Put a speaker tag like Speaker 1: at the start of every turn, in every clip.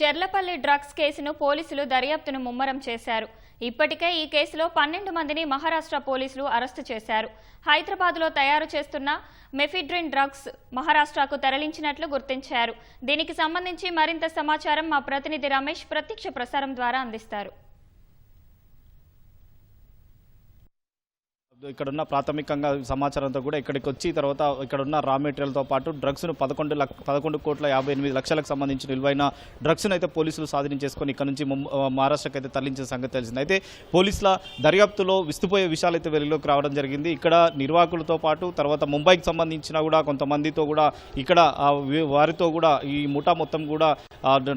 Speaker 1: Cherlapally drugs కేసును పోలీసులు దర్యాప్తును ముమ్మరం చేశారు. ఇప్పటికే ఈ కేసులో పన్నెండు మందిని మహారాష్ట్ర పోలీసులు అరెస్టు చేశారు. హైదరాబాద్లో తయారు చేస్తున్న మెఫిడ్రిన్ డ్రగ్స్ మహారాష్ట్రకు తరలించినట్లు గుర్తించారు. దీనికి సంబంధించి మరింత సమాచారం మా ప్రతినిధి రమేష్ ప్రత్యక్ష ప్రసారం ద్వారా అందిస్తారు.
Speaker 2: ఇక్కడ ఉన్న ప్రాథమికంగా సమాచారంతో కూడా ఇక్కడికి వచ్చి తర్వాత ఇక్కడ ఉన్న రా మెటీరియల్తో పాటు డ్రగ్స్ను పదకొండు లక్ష పదకొండు కోట్ల యాభై ఎనిమిది లక్షలకు సంబంధించిన విలువైన డ్రగ్స్ను అయితే పోలీసులు స్వాధీనించేసుకొని ఇక్కడ నుంచి మహారాష్ట్రకి అయితే తరలించిన సంగతి తెలిసింది. అయితే పోలీసుల దర్యాప్తులో విస్తుపోయే విషయాలు అయితే వెలుగులోకి రావడం జరిగింది. ఇక్కడ నిర్వాహకులతో పాటు తర్వాత ముంబైకి సంబంధించిన కూడా కొంతమందితో కూడా ఇక్కడ వారితో కూడా ఈ ముఠా మొత్తం కూడా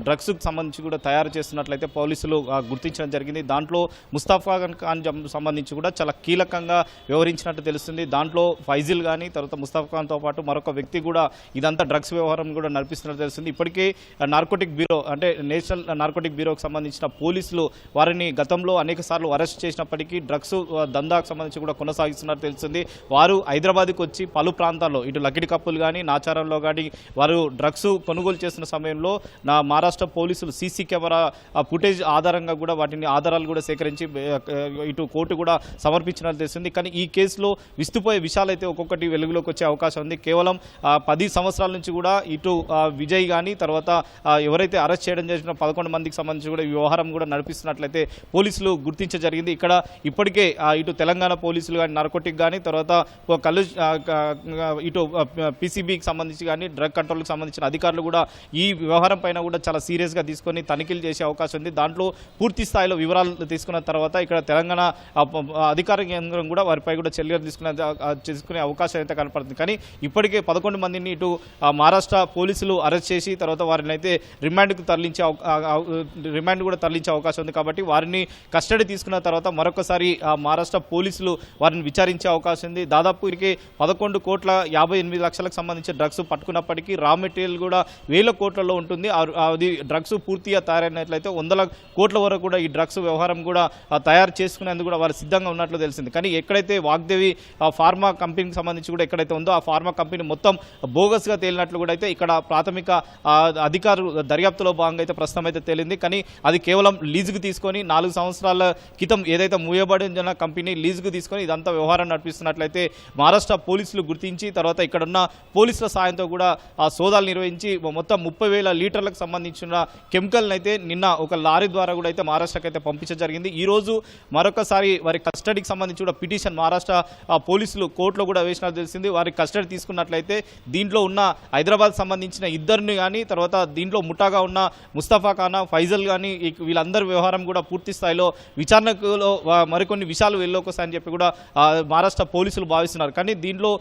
Speaker 2: డ్రగ్స్కు సంబంధించి కూడా తయారు చేస్తున్నట్లయితే పోలీసులు గుర్తించడం జరిగింది. దాంట్లో ముస్తాఫా ఖాన్ సంబంధించి కూడా చాలా కీలకంగా వ్యవహరించినట్టు తెలుస్తుంది. దాంట్లో ఫైజిల్ కానీ తర్వాత ముస్తాఫ్ ఖాన్తో పాటు మరొక వ్యక్తి కూడా ఇదంతా డ్రగ్స్ వ్యవహారం కూడా నడిపిస్తున్నట్టు తెలుస్తుంది. ఇప్పటికే నార్కోటిక్ బ్యూరో అంటే నేషనల్ నార్కోటిక్ బ్యూరోకి సంబంధించిన పోలీసులు వారిని గతంలో అనేక సార్లు అరెస్ట్ చేసినప్పటికీ డ్రగ్స్ దందాకు సంబంధించి కూడా కొనసాగిస్తున్నట్టు తెలుస్తుంది. వారు హైదరాబాద్కి వచ్చి పలు ప్రాంతాల్లో ఇటు లకిడి కప్పులు కానీ నాచారంలో కానీ వారు డ్రగ్స్ కొనుగోలు చేస్తున్న సమయంలో నా మహారాష్ట్ర పోలీసులు సీసీ కెమెరా ఫుటేజ్ ఆధారంగా కూడా వాటిని ఆధారాలు కూడా సేకరించి ఇటు కోర్టు కూడా సమర్పించినట్టు తెలుస్తుంది. కానీ ఈ కేసులో విస్తుపోయే విషయాలు అయితే ఒక్కొక్కటి వెలుగులోకి వచ్చే అవకాశం ఉంది. కేవలం పది సంవత్సరాల నుంచి కూడా ఇటు విజయ్ కానీ తర్వాత ఎవరైతే అరెస్ట్ చేయడం చేసిన పదకొండు మందికి సంబంధించి కూడా వ్యవహారం కూడా నడిపిస్తున్నట్లయితే పోలీసులు గుర్తించ జరిగింది. ఇక్కడ ఇప్పటికే ఇటు తెలంగాణ పోలీసులు కానీ నార్కోటిక్ కానీ తర్వాత ఓ కళ్ళు ఇటు పీసీబీకి సంబంధించి కానీ డ్రగ్ కంట్రోల్కి సంబంధించిన అధికారులు కూడా ఈ వ్యవహారం పైన కూడా చాలా సీరియస్గా తీసుకొని తనిఖీలు చేసే అవకాశం ఉంది. దాంట్లో పూర్తి స్థాయిలో వివరాలు తీసుకున్న తర్వాత ఇక్కడ తెలంగాణ అధికార కేంద్రం కూడా వారిపై కూడా చర్యలు తీసుకునే తీసుకునే అవకాశం అయితే కనపడుతుంది. కానీ ఇప్పటికే పదకొండు మందిని ఇటు ఆ, మహారాష్ట్ర పోలీసులు అరెస్ట్ చేసి తర్వాత వారిని అయితే రిమాండ్కు తరలించే రిమాండ్ కూడా తరలించే అవకాశం ఉంది. కాబట్టి వారిని కస్టడీ తీసుకున్న తర్వాత మరొకసారి ఆ, మహారాష్ట్ర పోలీసులు వారిని విచారించే అవకాశం ఉంది. దాదాపు వీరికి పదకొండు కోట్ల యాభై ఎనిమిది లక్షలకు సంబంధించిన డ్రగ్స్ పట్టుకున్నప్పటికీ రా మెటీరియల్ కూడా వేల కోట్లలో ఉంటుంది. అది డ్రగ్స్ పూర్తిగా తయారైనట్లయితే వందల కోట్ల వరకు కూడా ఈ డ్రగ్స్ వ్యవహారం కూడా తయారు చేసుకునేందుకు కూడా వారు సిద్ధంగా ఉన్నట్లు తెలిసింది. కానీ ఎక్కడ ఎక్కడైతే వాగ్దేవి ఆ, ఫార్మా కంపెనీకి సంబంధించి కూడా ఎక్కడైతే ఉందో ఆ ఫార్మా కంపెనీ మొత్తం బోగస్గా తేలినట్లు కూడా అయితే ఇక్కడ ప్రాథమిక అధికారులు దర్యాప్తులో భాగంగా అయితే ప్రస్తుతం అయితే తేలింది. కానీ అది కేవలం లీజుకు తీసుకొని నాలుగు సంవత్సరాల క్రితం ఏదైతే మూయబడిన కంపెనీ లీజుకు తీసుకొని ఇదంతా వ్యవహారం నడిపిస్తున్నట్లయితే మహారాష్ట్ర పోలీసులు గుర్తించి తర్వాత ఇక్కడున్న పోలీసుల సాయంతో కూడా ఆ సోదాలు నిర్వహించి మొత్తం ముప్పై వేల లీటర్లకు సంబంధించిన కెమికల్ని అయితే నిన్న ఒక లారీ ద్వారా కూడా అయితే మహారాష్ట్రకి అయితే పంపించడం జరిగింది. ఈ రోజు మరొకసారి వారి కస్టడీకి సంబంధించి కూడా పిటిషన్ మహారాష్ట్ర పోలీసులు కోర్టులో కూడా వేసినట్టు తెలిసింది. వారి కస్టడీ తీసుకున్నట్లయితే దీంట్లో ఉన్న హైదరాబాద్ సంబంధించిన ఇద్దరిని కానీ తర్వాత దీంట్లో ముఠాగా ఉన్న ముస్తఫా ఖానా ఫైజల్ కానీ వీళ్ళందరి వ్యవహారం కూడా పూర్తి స్థాయిలో విచారణలో మరికొన్ని విషయాలు వెళ్ళోకి వస్తాయని చెప్పి కూడా మహారాష్ట్ర పోలీసులు భావిస్తున్నారు. కానీ దీంట్లో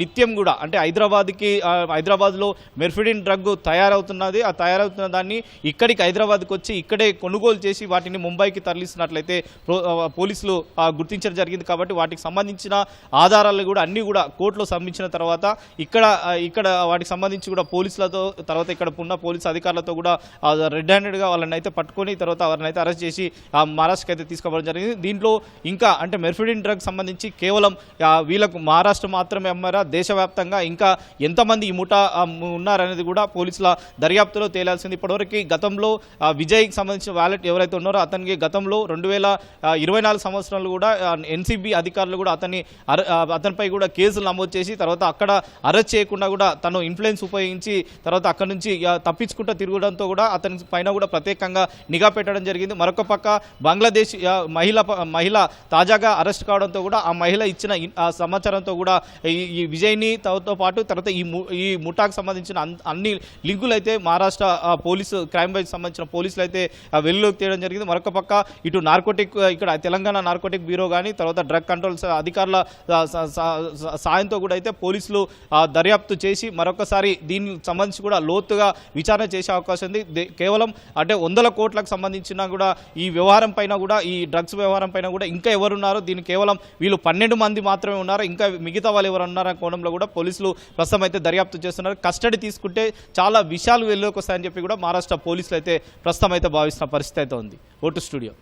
Speaker 2: నిత్యం కూడా అంటే హైదరాబాద్కి హైదరాబాద్లో మెర్ఫిడిన్ డ్రగ్ తయారవుతున్నది. ఆ తయారవుతున్న దాన్ని ఇక్కడికి హైదరాబాద్కి వచ్చి ఇక్కడే కొనుగోలు చేసి వాటిని ముంబైకి తరలిస్తున్నట్లయితే పోలీసులు గుర్తించడం జరిగింది. కాబట్టి వాటికి సంబంధించిన ఆధారాలు కూడా అన్నీ కూడా కోర్టులో సంబంధించిన తర్వాత ఇక్కడ ఇక్కడ వాటికి సంబంధించి కూడా పోలీసులతో తర్వాత ఇక్కడ ఉన్న పోలీసు అధికారులతో కూడా రెడ్ హ్యాండెడ్గా వాళ్ళని అయితే పట్టుకొని తర్వాత వారిని అయితే అరెస్ట్ చేసి మహారాష్ట్రకి అయితే తీసుకోవడం జరిగింది. దీంట్లో ఇంకా అంటే మెర్ఫిడిన్ డ్రగ్ సంబంధించి కేవలం వీళ్ళకు మహారాష్ట్ర మాత్రమే అమ్మారా? దేశవ్యాప్తంగా ఇంకా ఎంతమంది ఈ ముఠా ఉన్నారనేది కూడా పోలీసుల దర్యాప్తులో తేలాల్సింది. ఇప్పటివరకు గతంలో విజయ్కి సంబంధించిన వ్యాలెట్ ఎవరైతే ఉన్నారో అతనికి గతంలో రెండు వేల ఇరవై నాలుగు సంవత్సరాలు కూడా ఎన్సీబీ అధికారులు కూడా అతన్ని అతనిపై కూడా కేసులు నమోదు చేసి తర్వాత అక్కడ అరెస్ట్ చేయకుండా కూడా తను ఇన్ఫ్లుయెన్స్ ఉపయోగించి తర్వాత అక్కడ నుంచి తప్పించుకుంటూ తిరగడంతో కూడా అతని పైన కూడా ప్రత్యేకంగా నిఘా పెట్టడం జరిగింది. మరొక పక్క బంగ్లాదేశ్ మహిళ మహిళ తాజాగా అరెస్ట్ కావడంతో కూడా ఆ మహిళ ఇచ్చిన ఆ సమాచారంతో కూడా ఈ ఈ విజయ్ని తనతో పాటు తర్వాత ఈ ము- ఈ ముఠాకు సంబంధించిన అన్ని లింకులు అయితే మహారాష్ట్ర పోలీసు క్రైమ్ బ్రాంచ్ సంబంధించిన పోలీసులు అయితే ఆ, వెలుగులోకి తీయడం జరిగింది. మరొక పక్క ఇటు నార్కోటిక్ ఇక్కడ తెలంగాణ నార్కోటిక్ బ్యూరో కానీ తర్వాత డ్రగ్ కంట్రోల్ కంట్రోల్ అధికారుల స- సాయంతో కూడా అయితే పోలీసులు దర్యాప్తు చేసి మరొకసారి దీనికి సంబంధించి కూడా లోతుగా విచారణ చేసే అవకాశం ఉంది. దే- కేవలం అంటే వందల కోట్లకు సంబంధించిన కూడా ఈ వ్యవహారం పైన కూడా ఈ డ్రగ్స్ వ్యవహారం పైన కూడా ఇంకా ఎవరున్నారో? దీన్ని కేవలం వీళ్ళు పన్నెండు మంది మాత్రమే ఉన్నారు. ఇంకా మిగతా వాళ్ళు ఎవరు ఉన్నారో కోణంలో కూడా పోలీసులు ప్రస్తుతం అయితే దర్యాప్తు చేస్తున్నారు. కస్టడీ తీసుకుంటే చాలా విషయాలు వెళ్ళలోకి వస్తాయని చెప్పి కూడా మహారాష్ట్ర పోలీసులు అయితే ప్రస్తుతం అయితే భావిస్తున్న పరిస్థితి అయితే ఉంది. Vote studio.